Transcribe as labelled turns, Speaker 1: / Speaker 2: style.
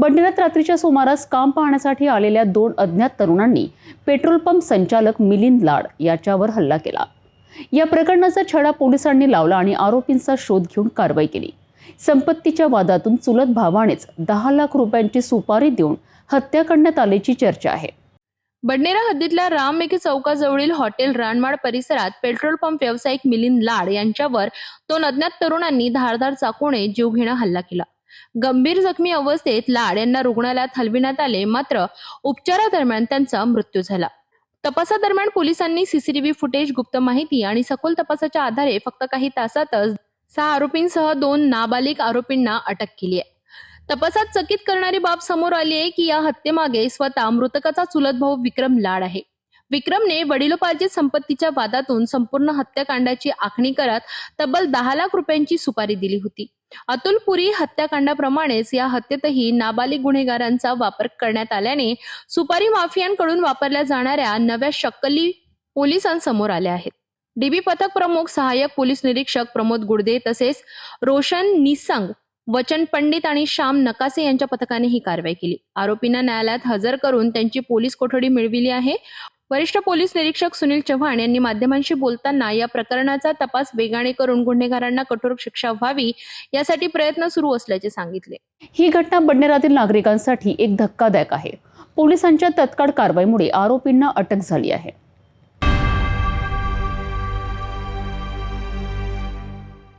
Speaker 1: बंडीरात रात्रीच्या सुमारास काम पाहण्यासाठी आलेल्या दोन अज्ञात तरुणांनी पेट्रोल पंप संचालक मिलिंद लाड याच्यावर हल्ला केला. या प्रकरणाचा छडा पोलिसांनी लावला आणि आरोपींचा शोध घेऊन कारवाई केली. संपत्तीच्या वादातून चुलत भावानेच दहा लाख रुपयांची सुपारी देऊन हत्या करण्यात आल्याची चर्चा आहे.
Speaker 2: बडनेरा हद्दीतल्या राममेघे चौकाजवळील हॉटेल रानमाड परिसरात पेट्रोल पंप व्यावसायिक मिलिंद लाड यांच्यावर दोन अज्ञात तरुणांनी धारदार चाकूने जीवघेणा हल्ला केला. गंभीर जखमी अवस्थेत लाड यांना रुग्णालयात हलविण्यात आले मात्र उपचारादरम्यान त्यांचा मृत्यू झाला. तपासादरम्यान पोलिसांनी सीसीटीव्ही फुटेज गुप्त माहिती आणि सखोल तपासाच्या आधारे फक्त काही तासातच सहा आरोपींसह दोन नाबालिक आरोपींना अटक केली आहे. तपासात चकित करणारी बाब समोर आली आहे की या हत्येमागे स्वतः मृतकाचा चुलत भाऊ विक्रम लाड आहे. विक्रमने वडिलोपार्जित संपत्तीच्या वादातून संपूर्ण हत्याकांडाची आखणी करत तब्बल दहा लाख रुपयांची सुपारी दिली होती. अतुल पुरी हत्याकांडाप्रमाणेच या हत्येतही नाबालिग गुन्हेगारांचा वापर करण्यात आल्याने सुपारी माफियांकडून वापरल्या जाणाऱ्या नव्या शक्कली पोलिसांसमोर आल्या आहेत. डीबी पथक प्रमुख सहाय्यक पोलीस निरीक्षक प्रमोद गुडदे तसेच रोशन निसंग वचन पंडित आणि श्याम नकासे यांच्या पथकाने ही कारवाई केली. आरोपींना न्यायालयात हजर करून त्यांची पोलीस कोठडी मिळविली आहे. वरिष्ठ पोलीस निरीक्षक सुनील चव्हाण यांनी माध्यमांशी बोलताना या प्रकरणाचा तपास वेगाने करून गुन्हेगारांना कठोर शिक्षा व्हावी यासाठी प्रयत्न सुरू असल्याचे सांगितले.
Speaker 1: ही घटना बडनेरातील नागरिकांसाठी एक धक्कादायक आहे. पोलिसांच्या तत्काळ कारवाईमुळे आरोपींना अटक झाली आहे.